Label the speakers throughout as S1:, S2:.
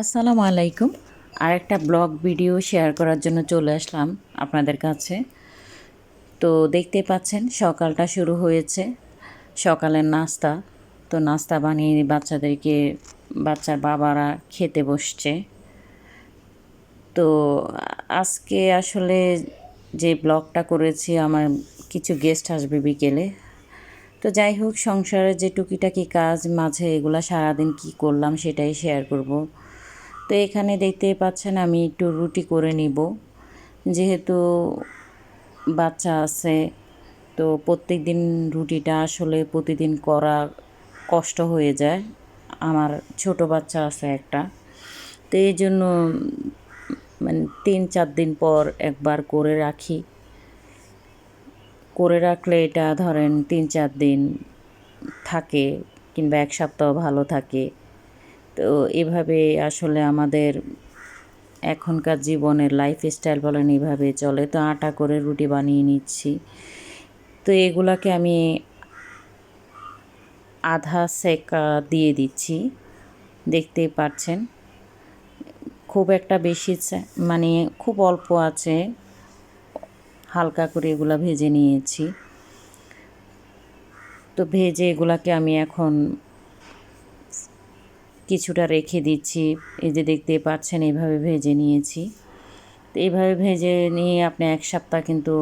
S1: আসসালামু আলাইকুম। আর একটা ব্লগ ভিডিও শেয়ার করার জন্য চলে আসলাম আপনাদের কাছে। তো দেখতে পাচ্ছেন, সকালটা শুরু হয়েছে। সকালের নাস্তা। তো নাস্তা বানিয়ে বাচ্চাদেরকে বাচ্চার বাবারা খেতে বসছে। তো আজকে আসলে যে ব্লগটা করেছি, আমার কিছু গেস্ট আসবে বিকেলে। তো যাই হোক, সংসারের যে টুকিটাকি কাজ, মাঝে এগুলা সারাদিন কি করলাম সেটাই শেয়ার করব। তো এখানে দেখতে পাচ্ছেন আমি একটু রুটি করে নিব। যেহেতু বাচ্চা আছে, তো প্রত্যেক দিন রুটিটা আসলে প্রতিদিন করা কষ্ট হয়ে যায়। আমার ছোট বাচ্চা আছে একটা। তো এই জন্য মানে তিন চার দিন পর একবার করে রাখি। করে রাখলে এটা ধরেন তিন চার দিন থাকে কিংবা এক সপ্তাহ ভালো থাকে। তো এভাবে আসলে আমাদের এখনকার জীবনের লাইফ স্টাইল বলেন এভাবে চলে। তো আটা করে রুটি বানিয়ে নিচ্ছি। তো এগুলাকে আমি আধা সেকা দিয়ে দিচ্ছি। দেখতেই পাচ্ছেন। খুব একটা বেশি মানে খুব অল্প আছে। হালকা করে এগুলা ভেজে নিয়েছি। তো ভেজে এগুলাকে আমি এখন কিছুটা রেখে দিচ্ছি। এই যে দেখতে পাচ্ছেন এইভাবে ভেজে নিয়েছি। তো এইভাবে ভেজে নিয়ে আপনি এক সপ্তাহ কিন্তু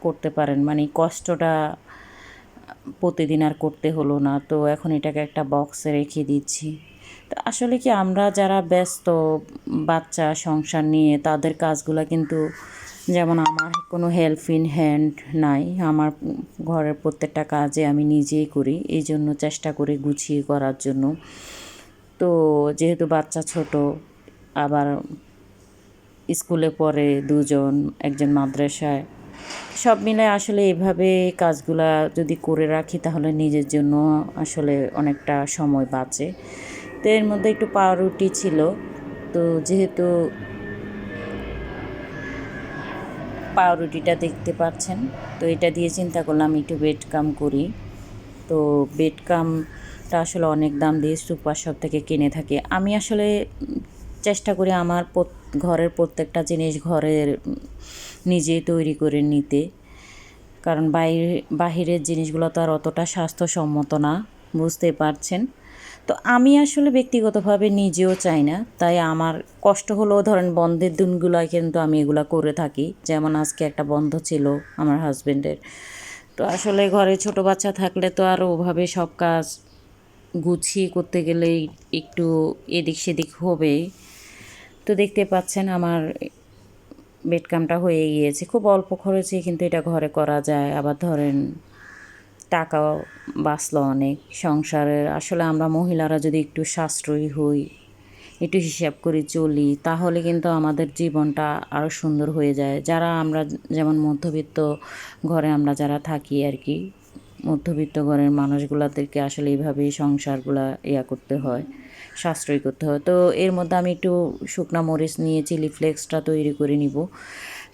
S1: করতে পারেন। মানে কষ্টটা প্রতিদিন আর করতে হলো না। তো এখন এটাকে একটা বক্সে রেখে দিচ্ছি। তো আসলে কি আমরা যারা ব্যস্ত বাচ্চা সংসার নিয়ে, তাদের কাজগুলো কিন্তু যেমন আমার কোনো হেল্প ইন হ্যান্ড নাই। আমার ঘরের প্রত্যেকটা কাজে আমি নিজেই করি। এই জন্য চেষ্টা করি গুছিয়ে করার জন্য। তো যেহেতু বাচ্চা ছোট, আবার স্কুলে পড়ে দুজন, একজন মাদ্রাসায়, সব মিলে আসলে এভাবে কাজগুলা যদি করে রাখি তাহলে নিজের জন্য আসলে অনেকটা সময় বাঁচে। তো এর মধ্যে একটু পাউরুটি ছিল, তো যেহেতু পাউরুটিটা দেখতে পাচ্ছেন, তো এটা দিয়ে চিন্তা করলাম একটু বেড কাম করি। তো বেড কামটা আসলে অনেক দাম দিয়ে সুপার শপ থেকে কিনে থাকি। আমি আসলে চেষ্টা করি আমার ঘরের প্রত্যেকটা জিনিস ঘরের নিজেই তৈরি করে নিতে। কারণ বাইরে, বাহিরের জিনিসগুলো তো আর অতটা স্বাস্থ্যসম্মত না, বুঝতে পারছেন? তো আমি আসলে ব্যক্তিগতভাবে নিজেও চাই না, তাই আমার কষ্ট হলেও ধরেন বন্ধের দিনগুলোয় কিন্তু আমি এগুলো করে থাকি। যেমন আজকে একটা বন্ধ ছিল আমার হাজব্যান্ডের তো আসলে ঘরে ছোট বাচ্চা থাকলে তো আর ওভাবে সব কাজ গুছিয়ে করতে গেলেই একটু এদিক সেদিক হবে। তো দেখতে পাচ্ছেন আমার বেডকামটা হয়ে গিয়েছে। খুব অল্প খরচে কিন্তু এটা ঘরে করা যায়। আবার ধরেন টাকাও বাঁচলো অনেক। সংসারের আসলে আমরা মহিলারা যদি একটু সাশ্রয়ী হই, একটু হিসাব করে চলি, তাহলে কিন্তু আমাদের জীবনটা আরও সুন্দর হয়ে যায়। যারা আমরা যেমন মধ্যবিত্ত ঘরে আমরা যারা থাকি আর কি মধ্যবিত্ত ঘরের মানুষগুলাদেরকে আসলে এইভাবেই সংসারগুলা ইয়া করতে হয়, সাশ্রয় করতে হয়। তো এর মধ্যে আমি একটু শুকনা মরিচ নিয়ে চিলি ফ্লেক্সটা তৈরি করে নিব,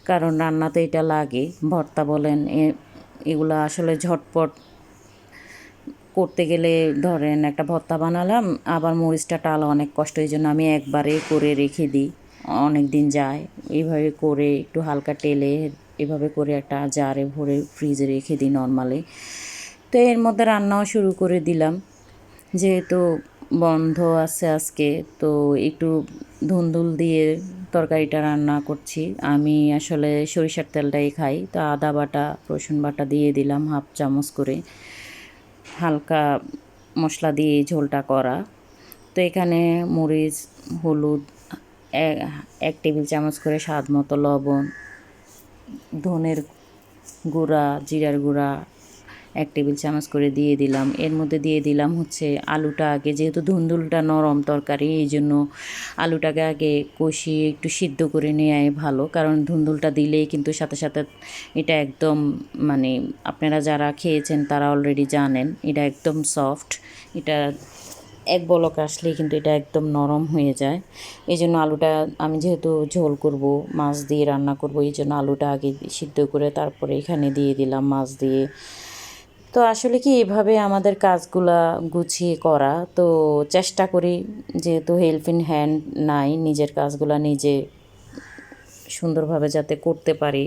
S1: কারণ রান্নাতে এটা লাগে। ভর্তা বলেন এগুলো আসলে ঝটপট করতে গেলে ধরেন একটা ভর্তা বানালাম, আবার মরিচটা টালা অনেক কষ্ট, এই জন্য আমি একবারে করে রেখে দিই অনেক দিন যায়। এইভাবে করে একটু হালকা টেলে এভাবে করে একটা জারে ভরে ফ্রিজে রেখে দিই নর্মালি। তো এর মধ্যে রান্নাও শুরু করে দিলাম। যেহেতু বন্ধ আছে আজকে, তো একটু ধুন্দুল দিয়ে তরকারিটা রান্না করছি। আমি আসলে সরিষার তেলটাই খাই, তো আদা বাটা, রসুন বাটা দিয়ে দিলাম হাফ চামচ করে। হালকা মশলা দিয়ে ঝোলটা করা। তো এখানে মরিচ, হলুদ এক টেবিল চামচ করে স্বাদ মতো লবণ, ধনের গুঁড়া, জিরার গুঁড়া এক টেবিল চামচ করে দিয়ে দিলাম। এর মধ্যে দিয়ে দিলাম হচ্ছে আলুটা আগে, যেহেতু ধুন্দুলটা নরম তরকারি, এই জন্য আলুটাকে আগে কষিয়ে একটু সিদ্ধ করে নেওয়াই ভালো। কারণ ধুন্দুলটা দিলেই কিন্তু সাথে সাথে এটা একদম মানে আপনারা যারা খেয়েছেন তারা অলরেডি জানেন, এটা একদম সফট এটা এক বলক আসলেই কিন্তু এটা একদম নরম হয়ে যায়। এই জন্য আলুটা আমি যেহেতু ঝোল করব, মাছ দিয়ে রান্না করব, এই জন্য আলুটা আগে সিদ্ধ করে তারপরে এখানে দিয়ে দিলাম মাছ দিয়ে। তো আসলে কি এভাবে আমাদের কাজগুলা গুছিয়ে করা? তো চেষ্টা করি যেহেতু হেল্পিং হ্যান্ড নাই, নিজের কাজগুলা নিজে সুন্দরভাবে যাতে করতে পারি।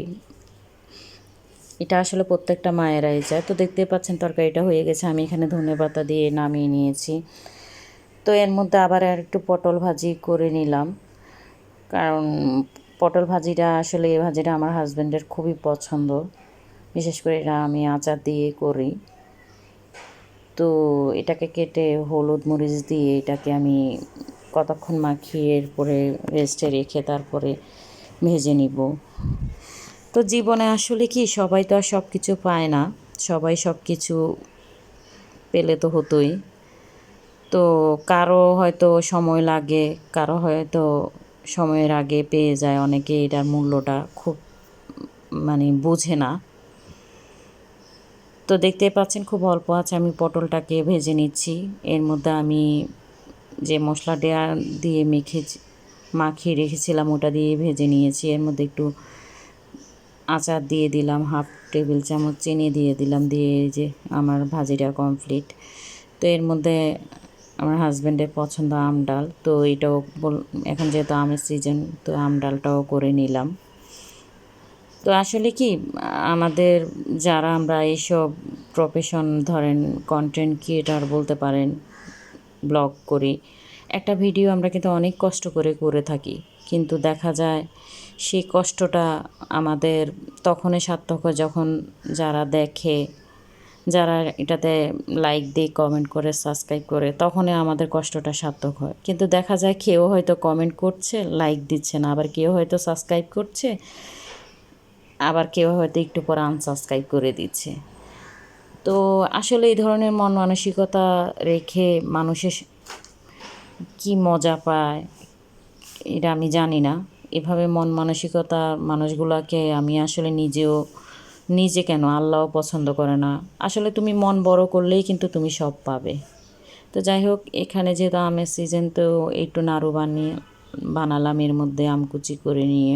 S1: এটা আসলে প্রত্যেকটা মায়েরাই চায়। তো দেখতেই পাচ্ছেন তরকারিটা হয়ে গেছে, আমি এখানে ধনে পাতা দিয়ে নামিয়ে নিয়েছি। তো এর মধ্যে আবার আর একটু পটল ভাজি করে নিলাম। কারণ পটল ভাজিটা আসলে এই ভাজিটা আমার হাজব্যান্ডের খুবই পছন্দ। বিশেষ করে এটা আমি আচার দিয়ে করি। তো এটাকে কেটে হলুদ মরিচ দিয়ে এটাকে আমি কতক্ষণ মাখিয়ে এরপরে রেস্টে রেখে তারপরে ভেজে নিব। তো জীবনে আসলে কি সবাই তো আর সব কিছু পায় না, সবাই সব কিছু পেলে তো হতোই। তো কারও হয়তো সময় লাগে, কারও হয়তো সময়ের আগে পেয়ে যায় অনেকে এটার মূল্যটা খুব মানে বোঝে না। তো দেখতে পাচ্ছেন খুব অল্প আছে, আমি পটলটাকে ভেজে নিচ্ছি। এর মধ্যে আমি যে মশলাটা দিয়ে মেখে মাখিয়ে রেখেছিলাম, ওটা দিয়ে ভেজে নিয়েছি। এর মধ্যে একটু আচার দিয়ে দিলাম, হাফ টেবিল চামচ চিনি দিয়ে দিলাম, দিয়ে যে আমার ভাজিটা কমপ্লিট তো এর মধ্যে আমার হাজব্যান্ডের পছন্দ আম ডাল, তো এটাও এখন যেহেতু আমের সিজন তো আম ডালটাও করে নিলাম। তো আসলে কি, আমাদের যারা আমরা এইসব প্রফেশন ধরেন কন্টেন্ট ক্রিয়েটার বলতে পারেন ব্লগ করি, একটা ভিডিও আমরা কিন্তু অনেক কষ্ট করে করে থাকি। কিন্তু দেখা যায় সেই কষ্টটা আমাদের তখনই সার্থক যখন যারা দেখে, যারা এটাতে লাইক দিয়ে কমেন্ট করে সাবস্ক্রাইব করে, তখনই আমাদের কষ্টটা সার্থক হয়। কিন্তু দেখা যায় কেউ হয়তো কমেন্ট করছে লাইক দিচ্ছে না, আবার কেউ হয়তো সাবস্ক্রাইব করছে আবার কেউ হয়তো একটু পর আনসাবস্ক্রাইব করে দিচ্ছে। তো আসলে এই ধরনের মন মানসিকতা রেখে মানুষের কি মজা পায়, এটা আমি জানি না। এভাবে মন মানসিকতা মানুষগুলোকে আমি আসলে নিজেও, নিজে কেন? আল্লাহও পছন্দ করে না। আসলে তুমি মন বড় করলেই কিন্তু তুমি সব পাবে। তো যাই হোক, এখানে যেহেতু আমের সিজন তো একটু নাড়ু বানিয়ে বানালাম এর মধ্যে আমকুচি করে নিয়ে।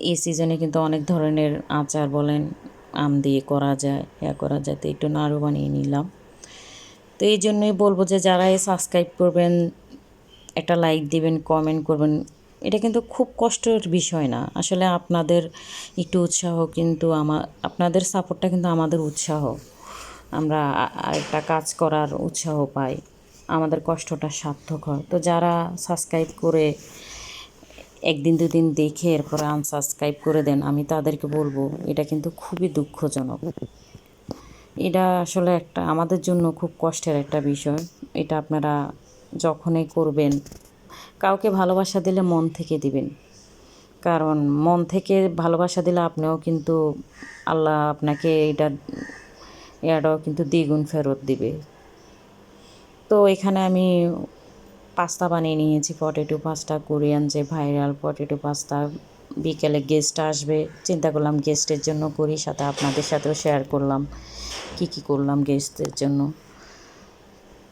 S1: এই সিজনে কিন্তু অনেক ধরনের আচার বলেন, আম দিয়ে করা যায়, ইয়া করা যায়, তো একটু নাড়ু বানিয়ে নিলাম। তো এই জন্যই বলব যে যারা এই সাবস্ক্রাইব করবেন, একটা লাইক দিবেন কমেন্ট করবেন, এটা কিন্তু খুব কষ্টের বিষয় না। আসলে আপনাদের একটু উৎসাহ কিন্তু আমার আপনাদের সাপোর্টটা কিন্তু আমাদের উৎসাহ। আমরা একটা কাজ করার উৎসাহ পাই। আমাদের কষ্টটা সার্থক হয়। তো যারা সাবস্ক্রাইব করে একদিন, দুদিন দেখে এরপর আনসাবস্ক্রাইব করে দেন। আমি তাদেরকে বলব, এটা কিন্তু খুবই দুঃখজনক। এটা আসলে একটা আমাদের জন্য খুব কষ্টের একটা বিষয়। এটা আপনারা যখনই করবেন, কাউকে ভালোবাসা দিলে মন থেকে দিবেন। কারণ মন থেকে ভালোবাসা দিলে আপনিও কিন্তু আল্লাহ আপনাকে এটা, এটাও কিন্তু দ্বিগুণ ফেরত দিবে। তো এখানে আমি পাস্তা বানিয়ে নিয়েছি পটেটো পাস্তা, কোরিয়ান যে ভাইরাল পটেটো পাস্তা। বিকেলে গেস্ট আসবে, চিন্তা করলাম গেস্টের জন্য করি, সাথে আপনাদের সাথেও শেয়ার করলাম কি কি করলাম গেস্টদের জন্য।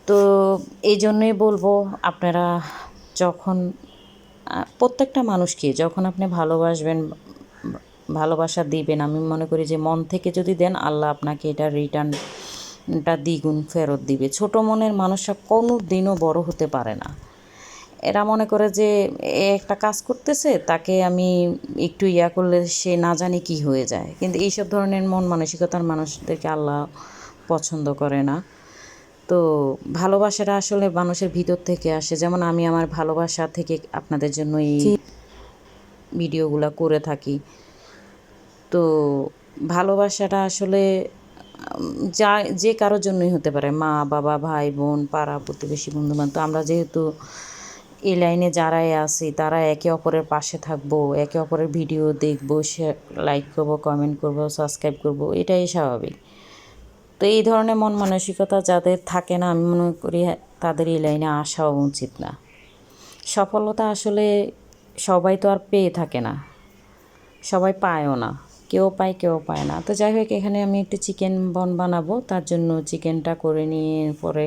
S1: তো এই জন্যই বলব, আপনারা যখন প্রত্যেকটা মানুষকে যখন আপনি ভালোবাসবেন, ভালোবাসা দিবেন, আমি মনে করি যে মন থেকে যদি দেন, আল্লাহ আপনাকে এটা রিটার্নটা দ্বিগুণ ফেরত দিবে। ছোট মনের মানুষরা কোনো দিনও বড় হতে পারে না। এরা মনে করে যে এ একটা কাজ করতেছে তাকে আমি একটু ইয়া করলে সে না জানি কি হয়ে যায়। কিন্তু এইসব ধরনের মন মানসিকতার মানুষদেরকে আল্লাহ পছন্দ করে না। তো ভালোবাসাটা আসলে মানুষের ভিতর থেকে আসে। যেমন আমি আমার ভালোবাসা থেকে আপনাদের জন্য এই ভিডিওগুলো করে থাকি। তো ভালোবাসাটা আসলে যা, যে কারোর জন্যই হতে পারে। মা, বাবা, ভাই, বোন, পাড়া, প্রতিবেশী, বন্ধুবান্ধব, আমরা যেহেতু এই লাইনে যারাই আছি, তারা একে অপরের পাশে থাকব, একে অপরের ভিডিও দেখব শেয়ার লাইক করব কমেন্ট করব সাবস্ক্রাইব করব, এটাই স্বাভাবিক। তো এই ধরনের মন মানসিকতা যাদের থাকে না, আমি মনে করি তাদের এই লাইনে আসাও উচিত না। সফলতা আসলে সবাই তো আর পেয়ে থাকে না, সবাই পায়ও না। কেউ পায় কেউ পায় না। তো যাই হোক এখানে আমি একটু চিকেন বন বানাবো। তার জন্য চিকেনটা করে নিয়ে পরে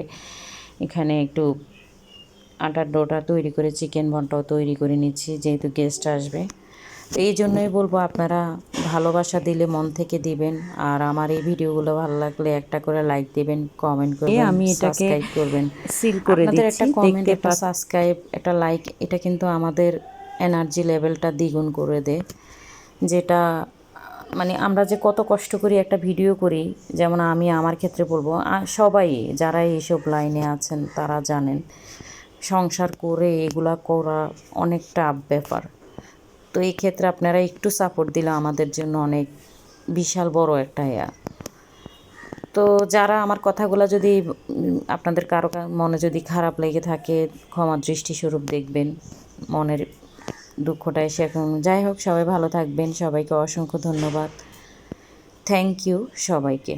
S1: এখানে একটু আটার ডোটা তৈরি করে চিকেন বনটাও তৈরি করে নিচ্ছি যেহেতু গেস্ট আসবে। তো এই জন্যই বলব আপনারা ভালোবাসা দিলে মন থেকে দিবেন। আর আমার এই ভিডিওগুলো ভালো লাগলে একটা করে লাইক দিবেন কমেন্ট করবেন
S2: আমি এটাকে
S1: করবেন।
S2: সিল করে
S1: আপনাদের
S2: দিচ্ছি
S1: একটা কমেন্ট একটা সাবস্ক্রাইব একটা লাইক এটা কিন্তু আমাদের এনার্জি লেভেলটা দ্বিগুণ করে দেয়। যেটা মানে আমরা যে কত কষ্ট করি একটা ভিডিও করি, যেমন আমি আমার ক্ষেত্রে বলব সবাই যারা এইসব লাইনে আছেন তারা জানেন, সংসার করে এগুলা করা অনেক টাফ ব্যাপার। তো এই ক্ষেত্রে আপনারা একটু সাপোর্ট দিলে আমাদের জন্য অনেক বিশাল বড় একটা ইয়া। তো যারা আমার কথাগুলো যদি আপনাদের কারও মনে যদি খারাপ লেগে থাকে ক্ষমা দৃষ্টিস্বরূপ দেখবেন, মনের দুঃখটা এসে এখন যাই হোক সবাই ভালো থাকবেন। সবাইকে অসংখ্য ধন্যবাদ। থ্যাংক ইউ সবাইকে।